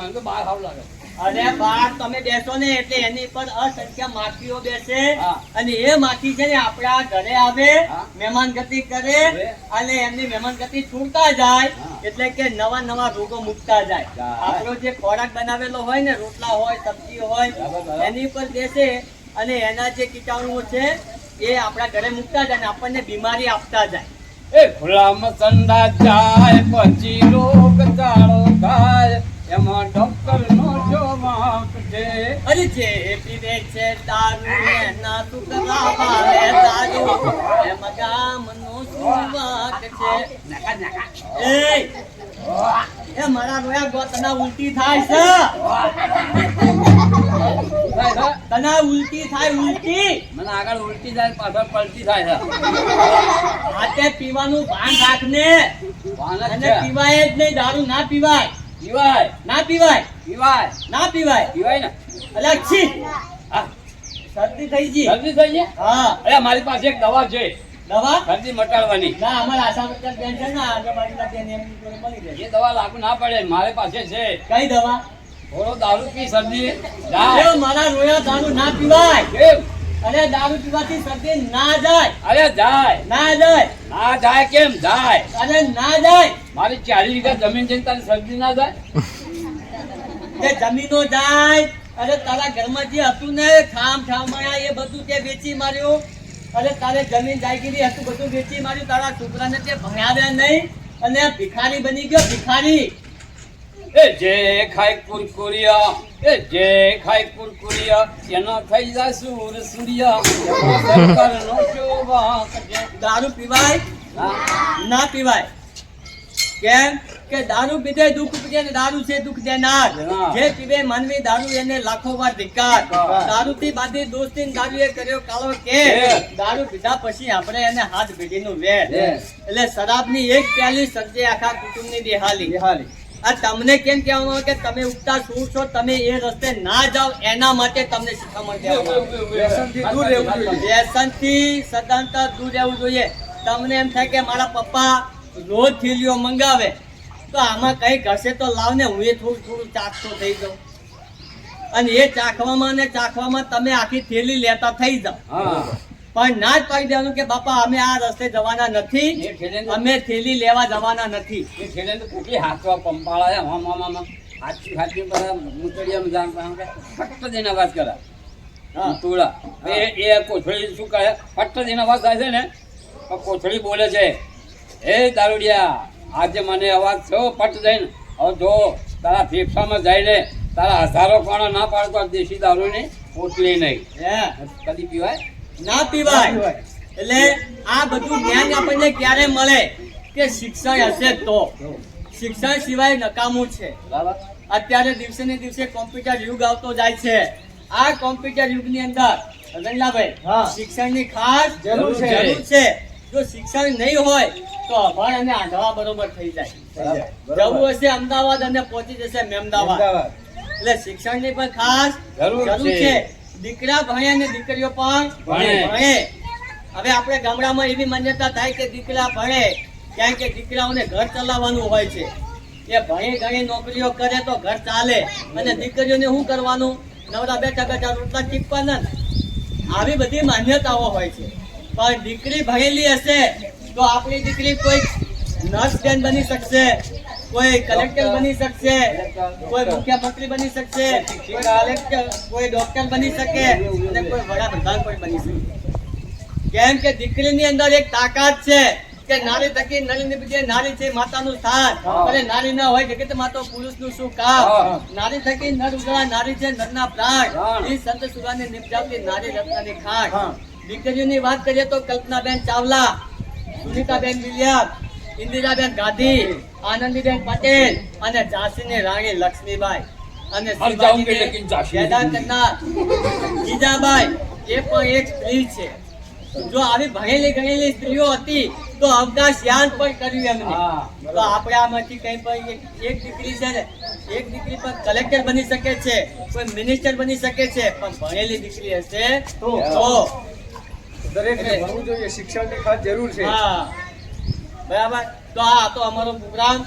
મને તો બહાર સારું લાગે. અરે બાર તમે બેસો ને એટલે એની પર અસંખ્ય માખીઓ બેસે. અને એ માખી છે ને આપણા ઘરે આવે મહેમાન ગતિ કરે અને એમની મહેમાન ગતિ છૂટતા જાય એટલે કે નવા નવા રોગો મૂકતા જાય. આપણો જે ખોરાક બનાવેલો હોય ને રોટલા હોય સબ્જી હોય. એની પર બેસે અને એના જે કીટાણુઓ છે એ આપણા ઘરે મુકતા જાય અને આપણને બીમારી આપતા જાય. એ ખુલામ સંડાસ જાય પછી રોગ છે એ એ મારા રોયા ગો ઉલટી થાય છે? તને ઉલટી થાય ઉલટી મને આગળ ઉલટી જાય પાછળ પલટી થાય છે. હાથે પીવાનું ભાન અને છે. પીવાય જ નહીં દારૂ ના પીવાય. પીવાય. ના પીવાય. પીવાય. ના પીવાય. પીવાય ને. અલગ છી. હા, શરદી થઈ ગઈ. શરદી થઈ ગઈ? હા. અરે મારી પાસે એક દવા છે. દવા? શરદી મટાડવાની. ના અમારા આશા વર્કર બેન છે ને આજુબાજુના બેન એમ મળી જાય એ દવા લાગુ ના પડે મારી પાસે છે. કઈ દવા? થોડો દારૂ પી શરદી. જાય મારા રોયા દારૂ ના પીવાય કેમ? અરે દારૂ પીવાથી શરદી ના જાય. અરે જાય. ના જાય. ના જાય કેમ? જાય. અરે ના જાય. મારી ચાલી વીઘા જમીન છે ને તારી શરદી ના જાય? એ જમીનો જાય. અરે તારા ઘરમાં જે હતું ને ખામ ઠામણા એ બધું તે વેચી માર્યું. અરે તારે જમીન જાયગીરી હતું બધું વેચી માર્યું. તારા છોકરાને તે ભણાવ્યા નહીં. અને ભિખારી બની ગયો ભિખારી. એ જે ખાય કુરકુરિયા એ જે ખાય કુરકુરિયા એનો થઈ જાય સૂર સૂર્યા. દારૂ પીવાય? ના પીવાય. કેમ? કે દારૂ પીધે દુઃખ પીધે ને દારૂ છે દુઃખ દેનાર. જે પીવે માનવી દારૂ એને લાખો વાર ધિકાર. દારૂ થી બાંધી દોસ્તી દારૂ એ કર્યો કાળો કે. દારૂ પીધા પછી આપણે એને હાથ ભેટીનું નું વેર. એટલે શરાબની એક પ્યાલી સર્જે આખા કુટુંબની દેહાલી આ તમને કેમ કહેવામાં કે તમે ઉગતા શું છો તમે એ રસ્તે ના જાઓ એના માટે તમને શિખામણ દેવામાં જોઈએ. સદાંતર દૂર રહેવું જોઈએ તમને એમ થાય કે મારા પપ્પા રોજ થેલીઓ મંગાવે તો આમાં કંઈક હશે તો લાવ ને હું એ થોડું થોડું ચાખતો થઈ જાઉં. અને એ ચાખવામાં ને ચાખવામાં તમે આખી થેલી લેતા થઈ જાઓ. હા. પણ ના જ પાડી દેવાનું કે બાપા અમે આ રસ્તે જવાના નથી. અમે થેલી લેવા જવાના નથી. એ ઠેલે તો હાથવા પંપાળા હમ હમ હમ હાચી હાચી બધા મૂતળિયામાં જાણ પામ કે ફટ દઈને અવાજ કરે. હા. તુળા એ એ કોથળી શું કહે? ફટ થાય છે ને? કોથળી બોલે છે. એ દારૂડિયા આજે મને અવાજ થયો પટ જઈને હવે જો તારા ફેફસામાં જઈને તારા હજારો કોણો ના પાડતો દેશી દારૂની પોટલી નહીં. હે? કદી પીવાય? ના પીવાય. એટલે આ બધું જ્ઞાન આપણને ક્યારે મળે કે શિક્ષણ હશે તો? શિક્ષણ સિવાય નકામું છે. બરાબર. અત્યારે દિવસે ને દિવસે કોમ્પ્યુટર યુગ આવતો જાય છે. આ કોમ્પ્યુટર યુગની અંદર રંગલાભાઈ. શિક્ષણની ખાસ જરૂર છે. જો શિક્ષણ નહીં હોય તો અભણ અને આંધળા બરોબર થઈ જાય. જવું હશે અમદાવાદ અને પહોંચી જશે મેમદાવાદ. એટલે શિક્ષણની પણ ખાસ જરૂર છે. દીકરા ભણે અને દીકરીઓ પણ ભણે. હવે આપણે ગામડામાં એવી માન્યતા થાય કે દીકરા ભણે કારણ કે દીકરાઓને ઘર ચલાવવાનું હોય છે. એ ભણી ઘણી નોકરીઓ કરે તો ઘર ચાલે. અને દીકરીઓને શું કરવાનું? નવરા બેઠા બેઠા રોટલા ચીપવાના. આવી બધી માન્યતાઓ હોય છે. પણ દીકરી ભણેલી હશે તો આપણી દીકરી કોઈ નર્સ બેન શકશે કોઈ કલેક્ટર બની શકશે કોઈ મુખ્યમંત્રી બની શકશે કોઈ કલેક્ટર કોઈ ડોક્ટર બની શકે અને કોઈ વડાપ્રધાન પણ બની શકે કેમ કે દીકરીની અંદર એક તાકાત છે કે નારી થકી નળીની બીજે નારી છે માતાનું સ્થાન. અને નારી ના હોય જગતમાં તો પુરુષનું શું કામ નારી થકી નર ઉજળા નારી છે નરના પ્રાણ. એ સંત સુરાને નિપજાવતી નારી રત્નની હા. દીકરીઓની વાત કરીએ તો કલ્પનાબેન ચાવલા સુનિતાબેન વિલિયમ ઇન્દિરાબેન ગાંધી આનંદીબેન પટેલ અને ઝાંસીની રાણી લક્ષ્મીબાઈ અને પેદા કરનાર જીજાબાઈ એ પણ એક સ્ત્રી છે. જો આવી ભણેલી ગણેલી સ્ત્રીઓ હતી તો અવકાશ યાન પણ કર્યું એમને. તો આપણે આમાંથી કઈ પણ એક એક દીકરી છે ને એક દીકરી પણ કલેક્ટર બની શકે છે કોઈ મિનિસ્ટર બની શકે છે પણ ભણેલી દીકરી હશે તો. દરેકને ભણવું જોઈએ શિક્ષણની ખાસ જરૂર છે. બરાબર. તો આ તો અમારો પ્રોગ્રામ.